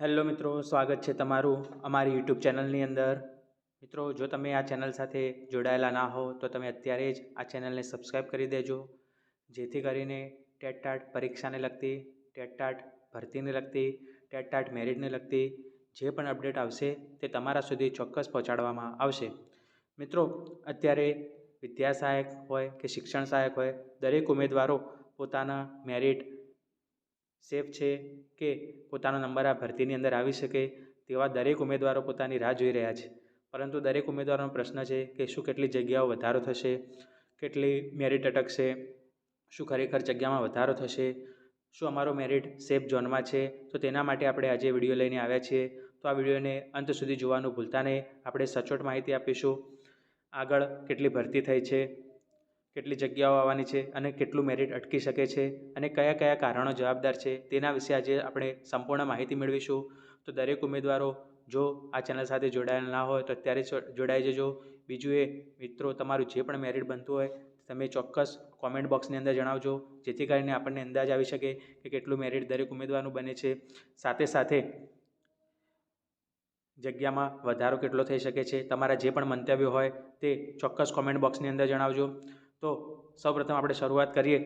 Hello મિત્રો, સ્વાગત છે તમારું અમારી યુટ્યુબ ચેનલની અંદર. મિત્રો, જો તમે આ ચેનલ સાથે જોડાયેલા ના હો, તો તમે અત્યારે જ આ ચેનલને સબસ્ક્રાઈબ કરી દેજો. જેથી કરીને ટેટ ટાટ પરીક્ષાને લગતી ટેટ ટાટ ભરતીને લગતી ટેટ ટાટ મેરિટને લગતી જે પણ અપડેટ આવશે તે તમારા સુધી ચોક્કસ પહોંચાડવામાં આવશે. મિત્રો, અત્યારે વિદ્યા સહાયક હોય કે શિક્ષણ સહાયક હોય, દરેક ઉમેદવારો પોતાના મેરિટ સેફ છે કે પોતાનો નંબર આ ભરતીની અંદર આવી શકે તેવા દરેક ઉમેદવારો પોતાની રાહ જોઈ રહ્યા છે. પરંતુ દરેક ઉમેદવારોનો પ્રશ્ન છે કે શું કેટલી જગ્યાઓ વધારો થશે, કેટલી મેરિટ અટકશે, શું ખરેખર જગ્યામાં વધારો થશે, શું અમારો મેરિટ સેફ ઝોનમાં છે? તો તેના માટે આપણે આજે વીડિયો લઈને આવ્યા છીએ. તો આ વિડીયોને અંત સુધી જોવાનું ભૂલતા નહીં. આપણે સચોટ માહિતી આપીશું. આગળ કેટલી ભરતી થઈ છે કેટલી જગ્યાઓ આવવાની છે અને કેટલું મેરિટ અટકી શકે છે અને કયા કયા કારણો જવાબદાર છે તેના વિશે આજે આપણે સંપૂર્ણ માહિતી મેળવીશું. તો દરેક ઉમેદવારો જો આ ચેનલ સાથે જોડાયેલા ના હોય તો અત્યારે જોડાઈ જજો. બીજું એ, મિત્રો, તમારું જે પણ મેરિટ બનતું હોય તમે ચોક્કસ કોમેન્ટ બોક્સની અંદર જણાવજો. જેથી કરીને આપણને અંદાજ આવી શકે કે કેટલું મેરિટ દરેક ઉમેદવારનું બને છે. સાથે સાથે જગ્યામાં વધારો કેટલો થઈ શકે છે. તમારા જે પણ મંતવ્યો હોય તે ચોક્કસ કોમેન્ટ બોક્સની અંદર જણાવજો. તો સૌપ્રથમ આપણે શરૂઆત કરીએ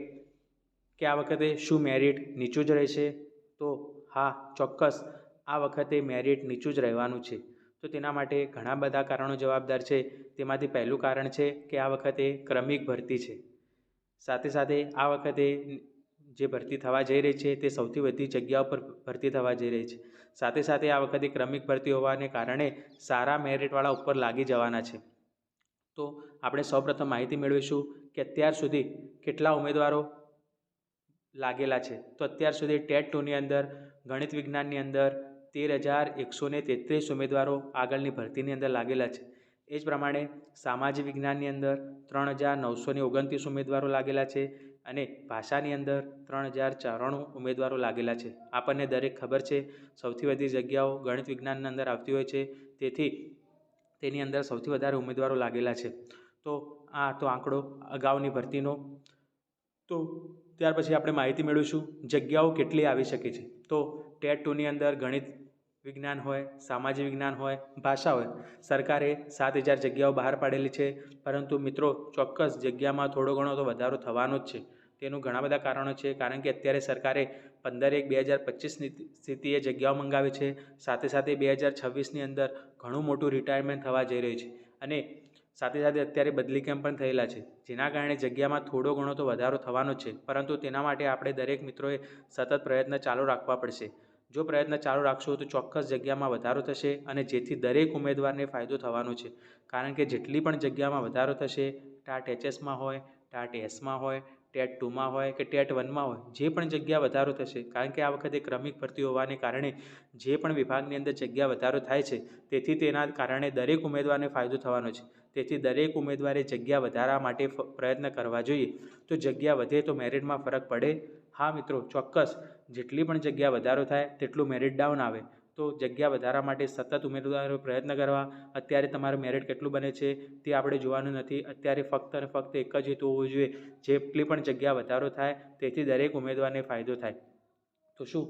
કે આ વખતે શું મેરિટ નીચું જ રહેશે? તો હા, ચોક્કસ. આ વખતે મેરિટ નીચું જ રહેવાનું છે. તો તેના માટે ઘણા બધા કારણો જવાબદાર છે. તેમાંથી પહેલું કારણ છે કે આ વખતે ક્રમિક ભરતી છે. સાથે સાથે આ વખતે જે ભરતી થવા જઈ રહી છે તે સૌથી વધી જગ્યાઓ પર ભરતી થવા જઈ રહી છે. સાથે સાથે આ વખતે ક્રમિક ભરતી હોવાને કારણે સારા મેરિટવાળા ઉપર લાગી જવાના છે. તો આપણે સૌપ્રથમ માહિતી મેળવીશું કે અત્યાર સુધી કેટલા ઉમેદવારો લાગેલા છે? તો અત્યાર સુધી ટેટ ટુની અંદર, ગણિત વિજ્ઞાનની અંદર તેર હજાર એકસો ને તેત્રીસ ઉમેદવારો આગળની ભરતીની અંદર લાગેલા છે. એ જ પ્રમાણે સામાજિક વિજ્ઞાનની અંદર ત્રણ હજાર નવસો ને ઓગણત્રીસ ઉમેદવારો લાગેલા છે અને ભાષાની અંદર ત્રણ હજાર ચોરાણું ઉમેદવારો લાગેલા છે. આપણને દરેક ખબર છે, સૌથી વધી જગ્યાઓ ગણિત વિજ્ઞાનની અંદર આવતી હોય છે, તેથી તેની અંદર સૌથી વધારે ઉમેદવારો લાગેલા છે. તો આ તો આંકડો અગાઉની ભરતીનો. તો ત્યાર પછી આપણે માહિતી મેળવીશું જગ્યાઓ કેટલી આવી શકે છે. તો ટેટ ટુની અંદર ગણિત વિજ્ઞાન હોય, સામાજિક વિજ્ઞાન હોય, ભાષા હોય. સરકારે સાત હજાર જગ્યાઓ બહાર પાડેલી છે. પરંતુ મિત્રો, ચોક્કસ જગ્યામાં થોડો ઘણો તો વધારો થવાનો જ છે. તેનું ઘણા બધા કારણો છે. કારણ કે અત્યારે સરકારે પંદર એક બે હજાર પચીસની સ્થિતિએ જગ્યાઓ મંગાવી છે. સાથે સાથે બે હજાર છવ્વીસની અંદર ઘણું મોટું રિટાયરમેન્ટ થવા જઈ રહ્યું છે. અને સાથે સાથે અત્યારે બદલી કેમ્પ પણ થયેલા છે. જેના કારણે જગ્યામાં થોડો ઘણો તો વધારો થવાનો છે, પરંતુ તેના માટે આપણે દરેક મિત્રોએ સતત પ્રયત્ન ચાલુ રાખવા પડશે. જો પ્રયત્ન ચાલુ રાખશો તો ચોક્કસ જગ્યામાં વધારો થશે અને જેથી દરેક ઉમેદવારને ફાયદો થવાનો છે. કારણ કે જેટલી પણ જગ્યામાં વધારો થશે, ટાટ એચએસમાં હોય, ટાટ એસમાં હોય, ટેટ ટુમાં હોય કે ટેટ વનમાં હોય, જે પણ જગ્યા વધારો થશે, કારણ કે આ વખતે ક્રમિક ભરતી હોવાને કારણે જે પણ વિભાગની અંદર જગ્યા વધારો થાય છે, તેથી તેના કારણે દરેક ઉમેદવારને ફાયદો થવાનો છે. તેથી દરેક ઉમેદવારે જગ્યા વધારવા માટે પ્રયત્ન કરવા જોઈએ. તો જગ્યા વધે તો મેરિટમાં ફરક પડે? હા મિત્રો, ચોક્કસ. જેટલી પણ જગ્યા વધારો થાય, તેટલું મેરિટ ડાઉન આવે. તો જગ્યા વધારવા માટે સતત ઉમેદવારો પ્રયત્ન કરવા. અત્યારે તમારું મેરિટ કેટલું બને છે, તે આપણે જોવાનું નથી. અત્યારે ફક્ત અને ફક્ત એક જ હેતુ હોવો જોઈએ. જેટલી પણ જગ્યા વધારો થાય, તેથી દરેક ઉમેદવારને ફાયદો થાય. તો શું?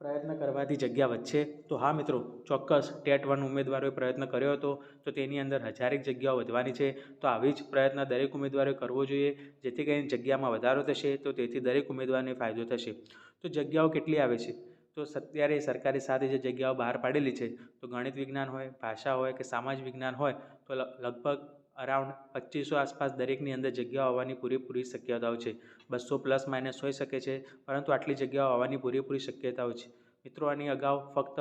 પ્રયત્ન કરવાથી જગ્યા વધશે. તો હા મિત્રો, ચોક્કસ ટેટ વન ઉમેદવારોએ પ્રયત્ન કર્યો હતો, તો તેની અંદર હજારેક જગ્યાઓ વધવાની છે. તો આવી જ પ્રયત્ન દરેક ઉમેદવારે કરવો જોઈએ, જેથી કરીને જગ્યામાં વધારો થશે, તો તેથી દરેક ઉમેદવારને ફાયદો થશે. તો જગ્યાઓ કેટલી આવે છે? તો અત્યારે સરકારે સાથે જે જગ્યાઓ બહાર પાડેલી છે, તો ગણિત વિજ્ઞાન હોય, ભાષા હોય કે સામાજિક વિજ્ઞાન હોય, તો લગભગ અરાઉન્ડ પચીસો આસપાસ દરેકની અંદર જગ્યાઓ આવવાની પૂરેપૂરી શક્યતાઓ છે. બસો પ્લસ માઇનસ હોઈ શકે છે, પરંતુ આટલી જગ્યાઓ આવવાની પૂરેપૂરી શક્યતાઓ છે. મિત્રો, આની અગાઉ ફક્ત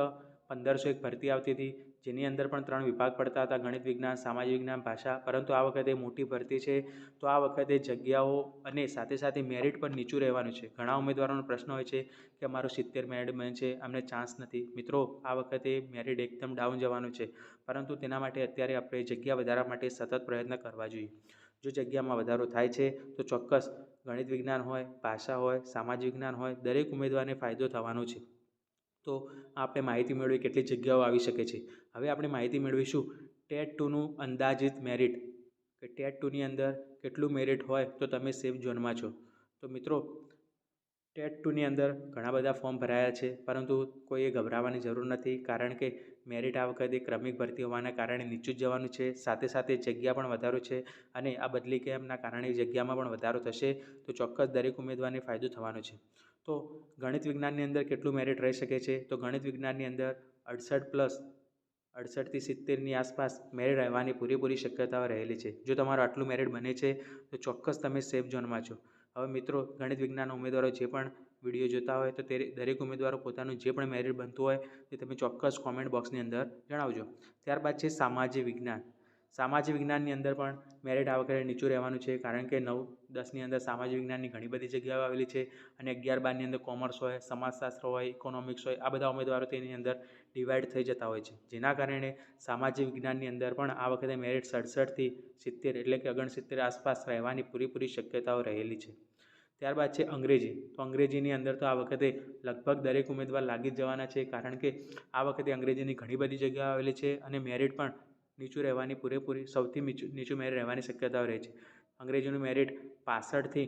પંદરસો એક ભરતી આવતી હતી. જેની અંદર પણ ત્રણ વિભાગ પડતા હતા, ગણિત વિજ્ઞાન, સામાજિક વિજ્ઞાન, ભાષા. પરંતુ આ વખતે મોટી ભરતી છે. તો આ વખતે જગ્યાઓ અને સાથે સાથે મેરિટ પણ નીચું રહેવાનું છે. ઘણા ઉમેદવારોનો પ્રશ્ન હોય છે કે અમારું સિત્તેર મેરિટ બને છે, અમને ચાન્સ નથી. મિત્રો, આ વખતે મેરિટ એકદમ ડાઉન જવાનું છે. પરંતુ તેના માટે અત્યારે આપણે જગ્યા વધારવા માટે સતત પ્રયત્ન કરવા જોઈએ. જો જગ્યામાં વધારો થાય છે, તો ચોક્કસ ગણિત વિજ્ઞાન હોય, ભાષા હોય, સામાજિક વિજ્ઞાન હોય, દરેક ઉમેદવારને ફાયદો થવાનો છે. તો આપણે માહિતી મેળવી કેટલી જગ્યાઓ આવી શકે છે. હવે આપણે માહિતી મેળવીશું ટેટ ટુનું અંદાજિત મેરિટ. કે ટેટ ટુની અંદર કેટલું મેરિટ હોય તો તમે સેફ ઝોનમાં છો. તો મિત્રો, ટેટ ટુની અંદર ઘણા બધા ફોર્મ ભરાયા છે, પરંતુ કોઈએ ગભરાવાની જરૂર નથી, કારણ કે મેરિટ આ વખતે ક્રમિક ભરતી હોવાના કારણે નીચું જ જવાનું છે, સાથે સાથે જગ્યા પણ વધારો છે અને આ બદલી કેમ્પના કારણે જગ્યામાં પણ વધારો થશે, તો ચોક્કસ દરેક ઉમેદવારને ફાયદો થવાનો છે. તો ગણિત વિજ્ઞાનની અંદર કેટલું મેરિટ રહી શકે છે? તો ગણિત વિજ્ઞાનની અંદર અડસઠ પ્લસ અડસઠથી સિત્તેરની આસપાસ મેરિટ રહેવાની પૂરેપૂરી શક્યતાઓ રહેલી છે. જો તમારું આટલું મેરિટ બને છે, તો ચોક્કસ તમે સેફ ઝોનમાં છો. હવે મિત્રો, ગણિત વિજ્ઞાનના ઉમેદવારો જે પણ વીડિયો જોતા હોય, તો તે દરેક ઉમેદવારો પોતાનું જે પણ મેરિટ બનતું હોય, તે તમે ચોક્કસ કોમેન્ટ બોક્સની અંદર જણાવજો. ત્યારબાદ છે સામાજિક વિજ્ઞાન. સામાજિક વિજ્ઞાનની અંદર પણ મેરિટ આ વખતે નીચું રહેવાનું છે, કારણ કે નવ દસની અંદર સામાજિક વિજ્ઞાનની ઘણી બધી જગ્યાઓ આવેલી છે અને અગિયાર બારની અંદર કોમર્સ હોય, સમાજશાસ્ત્ર હોય, ઇકોનોમિક્સ હોય, આ બધા ઉમેદવારો તેની અંદર ડિવાઈડ થઈ જતા હોય છે. જેના કારણે સામાજિક વિજ્ઞાનની અંદર પણ આ વખતે મેરિટ સડસઠથી સિત્તેર એટલે કે ઓગણસિત્તેર આસપાસ રહેવાની પૂરેપૂરી શક્યતાઓ રહેલી છે. ત્યારબાદ છે અંગ્રેજી. તો અંગ્રેજીની અંદર તો આ વખતે લગભગ દરેક ઉમેદવાર લાગી જ જવાના છે કારણ કે આ વખતે અંગ્રેજીની ઘણી બધી જગ્યાઓ આવેલી છે અને મેરિટ પણ નીચું રહેવાની પૂરેપૂરી સૌથી નીચું નીચું મેરિટ રહેવાની શક્યતાઓ રહે છે. અંગ્રેજીનું મેરિટ પાસઠથી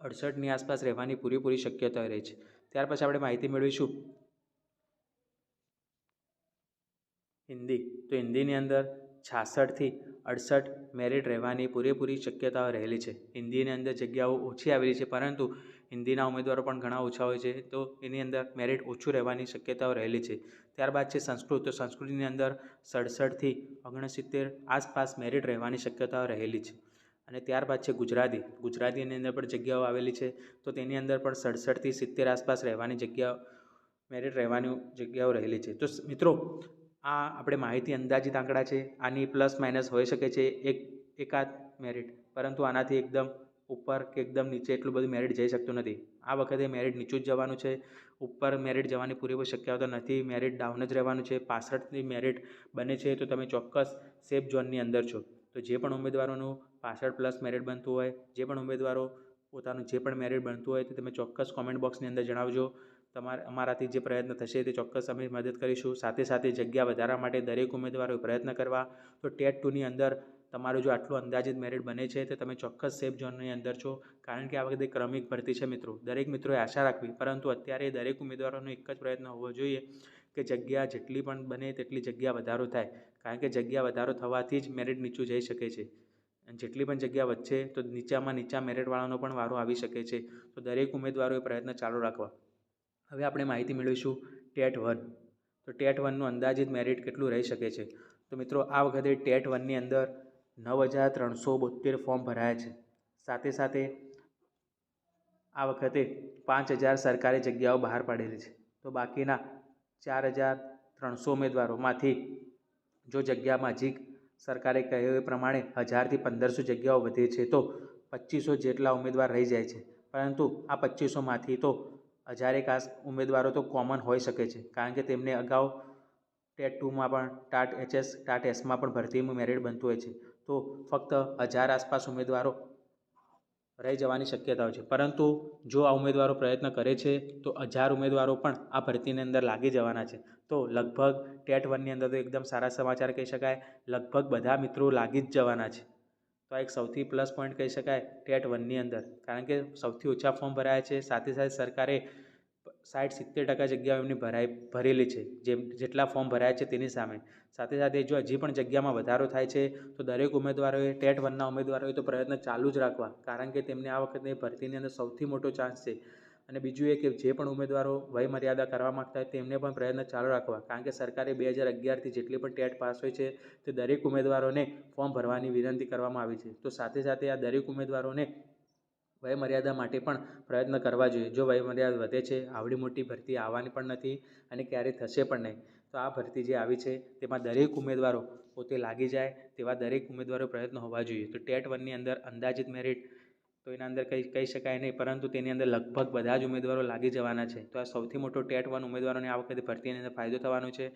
અડસઠની આસપાસ રહેવાની પૂરેપૂરી શક્યતાઓ રહે છે. ત્યાર પછી આપણે માહિતી મેળવીશું હિન્દી. તો હિન્દીની અંદર છાસઠથી અડસઠ મેરિટ રહેવાની પૂરેપૂરી શક્યતાઓ રહેલી છે. હિન્દીની અંદર જગ્યાઓ ઓછી આવેલી છે, પરંતુ હિન્દીના ઉમેદવારો પણ ઘણા ઓછા હોય છે. તો એની અંદર મેરિટ ઓછું રહેવાની શક્યતાઓ રહેલી છે. ત્યારબાદ છે સંસ્કૃત. તો સંસ્કૃતની અંદર સડસઠથી ઓગણસિત્તેર આસપાસ મેરિટ રહેવાની શક્યતાઓ રહેલી છે. અને ત્યારબાદ છે ગુજરાતી. ગુજરાતીની અંદર પણ જગ્યાઓ આવેલી છે. તો તેની અંદર પણ સડસઠથી સિત્તેર આસપાસ રહેવાની જગ્યાઓ મેરિટ રહેવાની જગ્યાઓ રહેલી છે. તો મિત્રો, આ આપણે માહિતી અંદાજિત આંકડા છે. આની પ્લસ માઇનસ હોઈ શકે છે એક, એકાદ મેરિટ પરંતુ આનાથી એકદમ ઉપર કે એકદમ નીચે એટલું બધું મેરિટ જઈ શકતું નથી. આ વખતે મેરિટ નીચું જ જવાનું છે. ઉપર મેરિટ જવાની પૂરેપૂરી શક્યતા નથી. મેરિટ ડાઉન જ રહેવાનું છે. પાસઠની મેરિટ બને છે. તો તમે ચોક્કસ સેફ ઝોનની અંદર છો. તો જે પણ ઉમેદવારોનું પાસઠ પ્લસ મેરિટ બનતું હોય, જે પણ ઉમેદવારો પોતાનું જે પણ મેરિટ બનતું હોય તે તમે ચોક્કસ કોમેન્ટ બોક્સની અંદર જણાવજો. તમારે, અમારાથી જે પ્રયત્ન થશે તે ચોક્કસ અમે મદદ કરીશું. સાથે સાથે જગ્યા વધારવા માટે દરેક ઉમેદવારોએ પ્રયત્ન કરવા. તો ટેટ ટુની અંદર તમારું જો આટલું અંદાજિત મેરિટ બને છે તો તમે ચોક્કસ સેફ ઝોનની અંદર છો. કારણ કે આ વખતે ક્રમિક ભરતી છે મિત્રો. દરેક મિત્રોએ આશા રાખવી. પરંતુ અત્યારે દરેક ઉમેદવારોનો એક જ પ્રયત્ન હોવો જોઈએ કે જગ્યા જેટલી પણ બને તેટલી જગ્યા વધારો થાય. કારણ કે જગ્યા વધારો થવાથી જ મેરિટ નીચું જઈ શકે છે. અને જેટલી પણ જગ્યા વધશે તો નીચામાં નીચા મેરિટવાળાનો પણ વારો આવી શકે છે. તો દરેક ઉમેદવારોએ પ્રયત્ન ચાલુ રાખવા. હવે આપણે માહિતી મેળવીશું ટેટ વન. તો ટેટ વનનું અંદાજિત મેરિટ કેટલું રહી શકે છે? તો મિત્રો, આ વખતે ટેટ વનની અંદર નવ હજાર ત્રણસો બોતેર ફોર્મ ભરાયા છે. સાથે સાથે આ વખતે પાંચ હજાર સરકારી જગ્યાઓ બહાર પાડેલી છે. તો બાકીના ચાર હજાર ત્રણસો ઉમેદવારોમાંથી જો જગ્યામાં જીક સરકારે કહ્યું એ પ્રમાણે હજારથી પંદરસો જગ્યાઓ વધે છે તો પચીસો જેટલા ઉમેદવાર રહી જાય છે. પરંતુ આ પચીસોમાંથી તો હજારેક આસ ઉમેદવારો તો કોમન હોઈ શકે છે. કારણ કે તેમને અગાઉ ટેટ ટુમાં પણ, ટાટ એચએસ, ટાટ એસમાં પણ ભરતીમાં મેરિટ બનતું હોય છે. તો ફક્ત હજાર આસપાસ ઉમેદવારો રહી જવાની શક્યતાઓ છે. પરંતુ જો આ ઉમેદવારો પ્રયત્ન કરે છે, તો હજાર ઉમેદવારો પણ આ ભરતીની અંદર લાગી જવાના છે. તો લગભગ ટેટ વનની અંદર તો એકદમ સારા સમાચાર કહી શકાય, લગભગ બધા મિત્રો લાગી જ જવાના છે. તો આ એક સૌથી પ્લસ પોઈન્ટ કહી શકાય ટેટ વનની અંદર. કારણ કે સૌથી ઓછા ફોર્મ ભરાયા છે. સાથે સાથે સરકારે સાઠ સિત્તેર ટકા જગ્યાઓ એમની ભરાઈ, ભરેલી છે. જેમ, જેટલા ફોર્મ ભરાયા છે તેની સામે. સાથે સાથે જો હજી પણ જગ્યામાં વધારો થાય છે, તો દરેક ઉમેદવારોએ, ટેટ વનના ઉમેદવારોએ તો પ્રયત્ન ચાલુ જ રાખવા. કારણ કે તેમને આ વખતની ભરતીની અંદર સૌથી મોટો ચાન્સ છે. અને બીજું એ કે જે પણ ઉમેદવારો વયમર્યાદા કરવા માગતા હોય તેમને પણ પ્રયત્ન ચાલુ રાખવા. કારણ કે સરકારે બે હજાર અગિયારથી જેટલી પણ ટેટ પાસ હોય છે, તે દરેક ઉમેદવારોને ફોર્મ ભરવાની વિનંતી કરવામાં આવી છે. તો સાથે સાથે આ દરેક ઉમેદવારોને વય મર્યાદા માટે પણ પ્રયત્ન કરવા જોઈએ. જો વયમર્યાદા વધે છે, આવડી મોટી ભરતી આવવાની પણ નથી અને ક્યારેય થશે પણ નહીં, તો આ ભરતી જે આવી છે તેમાં દરેક ઉમેદવારો પોતે લાગી જાય તેવા દરેક ઉમેદવારો પ્રયત્ન હોવા જોઈએ. તો ટેટ વનની અંદર અંદાજિત મેરિટ તો એના અંદર કંઈ કહી શકાય નહીં, પરંતુ તેની અંદર લગભગ બધા જ ઉમેદવારો લાગી જવાના છે. તો આ સૌથી મોટો ટેટ વન ઉમેદવારોને આ વખતે ભરતીની અંદર ફાયદો થવાનો છે.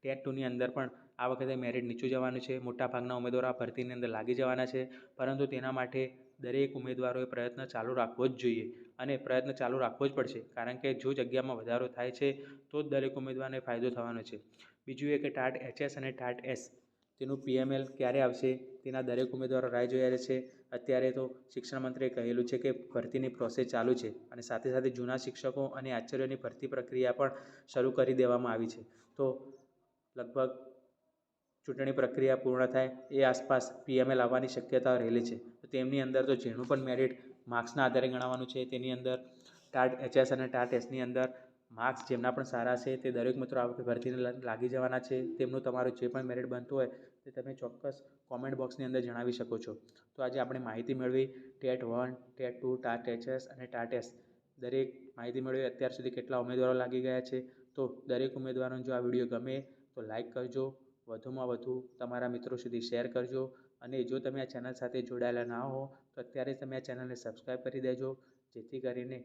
ટેટ ટુની અંદર પણ આ વખતે મેરિટ નીચું જવાનું છે. મોટાભાગના ઉમેદવારો આ ભરતીની અંદર લાગી જવાના છે, પરંતુ તેના માટે દરેક ઉમેદવારોએ પ્રયત્ન ચાલુ રાખવો જ જોઈએ અને પ્રયત્ન ચાલુ રાખવો જ પડશે. કારણ કે જો જગ્યામાં વધારો થાય છે, તો જ દરેક ઉમેદવારને ફાયદો થવાનો છે. બીજું એ કે ટાટ એચએસ અને ટાટ એસ. તેનું પીએમએલ ક્યારે આવશે? તેના દરેક ઉમેદવારો રાહ જોઈ રહ્યા છે. અત્યારે તો શિક્ષણ મંત્રીએ કહેલું છે કે ભરતીની પ્રોસેસ ચાલુ છે અને સાથે સાથે જૂના શિક્ષકો અને આચાર્યોની ભરતી પ્રક્રિયા પણ શરૂ કરી દેવામાં આવી છે. તો લગભગ ચૂંટણી પ્રક્રિયા પૂર્ણ થાય એ આસપાસ પીએમએલ આવવાની શક્યતા રહેલી છે. તેમની અંદર તો જેનું પણ મેરિટ માર્ક્સના આધારે ગણાવવાનું છે. તેની અંદર ટાટ એચએસ અને ટાટ એસની અંદર માર્ક્સ જેમના પણ સારા છે, તે દરેક મિત્રો આ વખતે ભરતીને લાગી જવાના છે. તેમનું તમારું જે પણ મેરિટ બનતું હોય, તે તમે ચોક્કસ કોમેન્ટ બોક્સની અંદર જણાવી શકો છો. તો આજે આપણે માહિતી મેળવી. TET one, TET two, TAT H S અને ટાટ એસ દરેક માહિતી મેળવી. અત્યાર સુધી કેટલા ઉમેદવારો લાગી ગયા છે? તો દરેક ઉમેદવારોને જો આ વીડિયો ગમે, તો લાઈક કરજો. વધુમાં વધુ તમારા મિત્રો સુધી શેર કરજો. અને જો તમે આ ચેનલ સાથે જોડાયેલા ના હો, તો અત્યારે તમે આ ચેનલને સબસ્ક્રાઈબ કરી દેજો. જેથી કરીને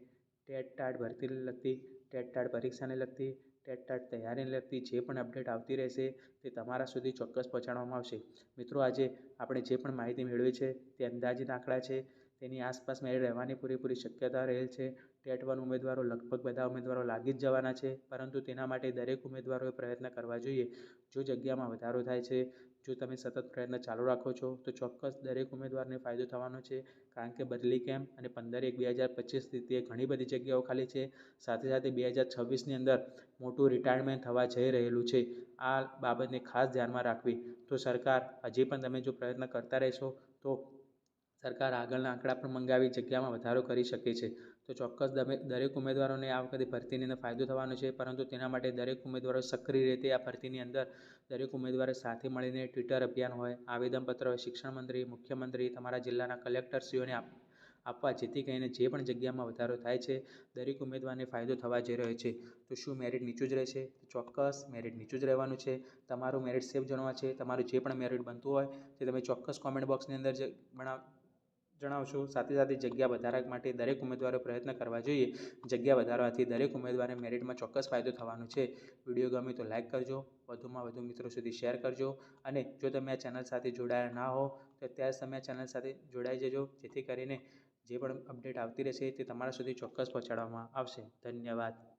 ટેટ ટાટ ભરતીને લગતી, ટેટ ટાટ પરીક્ષાને લગતી, ટેટ ટાટ તૈયારીને લગતી જે પણ અપડેટ આવતી રહેશે, તે તમારા સુધી ચોક્કસ પહોંચાડવામાં આવશે. મિત્રો, આજે આપણે જે પણ માહિતી મેળવી છે, તે અંદાજિત આંકડા છે. તેની આસપાસ મેળવી રહેવાની પૂરેપૂરી શક્યતા રહેલ છે. ટેટ વન ઉમેદવારો લગભગ બધા ઉમેદવારો લાગી જ જવાના છે, પરંતુ તેના માટે દરેક ઉમેદવારોએ પ્રયત્ન કરવા જોઈએ. જો જગ્યામાં વધારો થાય છે જો તમે સતત પ્રયત્ન ચાલુ રાખો છો, તો ચોક્કસ દરેક ઉમેદવારને ફાયદો થવાનો છે, કારણ કે બદલી કેમ્પ અને પંદર એક બે હજાર પચીસ રીતે ઘણી બધી જગ્યાઓ ખાલી છે. સાથે સાથે બે હજાર છવ્વીસની અંદર મોટું રિટાયરમેન્ટ થવા જઈ રહેલું છે. આ બાબતને ખાસ ધ્યાનમાં રાખવી. તો સરકાર, હજી પણ તમે જો પ્રયત્ન કરતા રહેશો, તો સરકાર આગળના આંકડા પણ મંગાવી જગ્યામાં વધારો કરી શકે છે. તો ચોક્કસ દરેક ઉમેદવારોને આ વખતે ભરતીની અંદર ફાયદો થવાનો છે, પરંતુ તેના માટે દરેક ઉમેદવારો સક્રિય રીતે આ ભરતીની અંદર દરેક ઉમેદવારે સાથે મળીને ટ્વિટર અભિયાન હોય, આવેદનપત્ર હોય, શિક્ષણ મંત્રી, મુખ્યમંત્રી, તમારા જિલ્લાના કલેક્ટરશ્રીઓને આપવા જેથી કરીને જે પણ જગ્યામાં વધારો થાય છે, દરેક ઉમેદવારને ફાયદો થવા જઈ રહ્યો છે. તો શું મેરિટ નીચું જ રહેશે? ચોક્કસ મેરિટ નીચું જ રહેવાનું છે. તમારું મેરિટ સેફ જણવા છે. તમારું જે પણ મેરિટ બનતું હોય તે તમે ચોક્કસ કોમેન્ટ બોક્સની અંદર જે બના જણાવશો? સાથે સાથે જગ્યા વધારા માટે દરેક ઉમેદવારે પ્રયત્ન કરવા જોઈએ. જગ્યા વધારવાથી દરેક ઉમેદવારને મેરિટમાં ચોક્કસ ફાયદો થવાનો છે. વીડિયો ગમે તો લાઇક કરજો, વધુમાં વધુ મિત્રો સુધી શેર કરજો અને જો તમે આ ચેનલ સાથે જોડાયા ના હો, તો અત્યારે તમે આ ચેનલ સાથે જોડાઈ જજો. જેથી કરીને જે પણ અપડેટ આવતી રહેશે તે તમારા સુધી ચોક્કસ પહોંચાડવામાં આવશે. ધન્યવાદ.